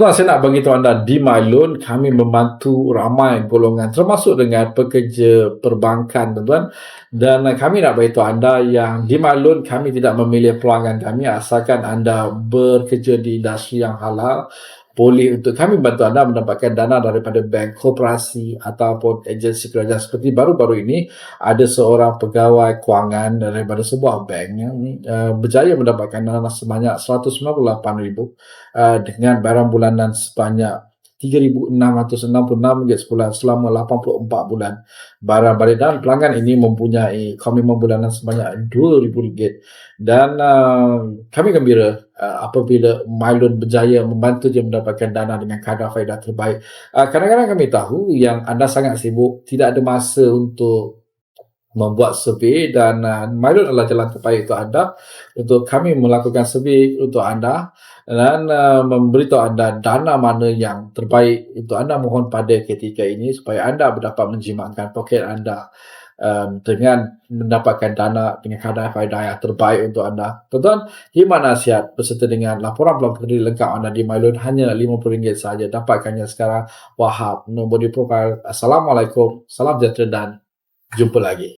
Tuan, saya nak bagi tahu anda di MyLoan kami membantu ramai golongan termasuk dengan pekerja perbankan tuan dan kami nak bagi tahu anda yang di MyLoan kami tidak memilih pelanggan kami asalkan anda bekerja di industri yang halal boleh untuk kami bantu anda mendapatkan dana daripada bank koperasi ataupun agensi kerajaan. Seperti baru-baru ini ada seorang pegawai kewangan daripada sebuah bank yang uh, berjaya mendapatkan dana sebanyak 198,000 uh, dengan barang bulanan sebanyak RM3,666 sebulan selama 84 bulan. Barang balik dan pelanggan ini mempunyai komitmen bulanan sebanyak RM2,000 dan uh, kami gembira uh, apabila Mylon berjaya membantu dia mendapatkan dana dengan kadar faedah terbaik. Uh, kadang-kadang kami tahu yang anda sangat sibuk, tidak ada masa untuk membuat survey dan uh, Mylon adalah jalan terbaik untuk anda untuk kami melakukan survey untuk anda dan uh, memberitahu anda dana mana yang terbaik untuk anda mohon pada ketika ini supaya anda dapat menjimatkan poket anda um, dengan mendapatkan dana dengan kadar faedah yang terbaik untuk anda. Tuan-tuan, himat nasihat berserta dengan laporan peluang kredit lengkap anda di MyLoan hanya RM50 sahaja. Dapatkannya sekarang. Wahab, nombor di profil. Assalamualaikum, salam sejahtera dan jumpa lagi.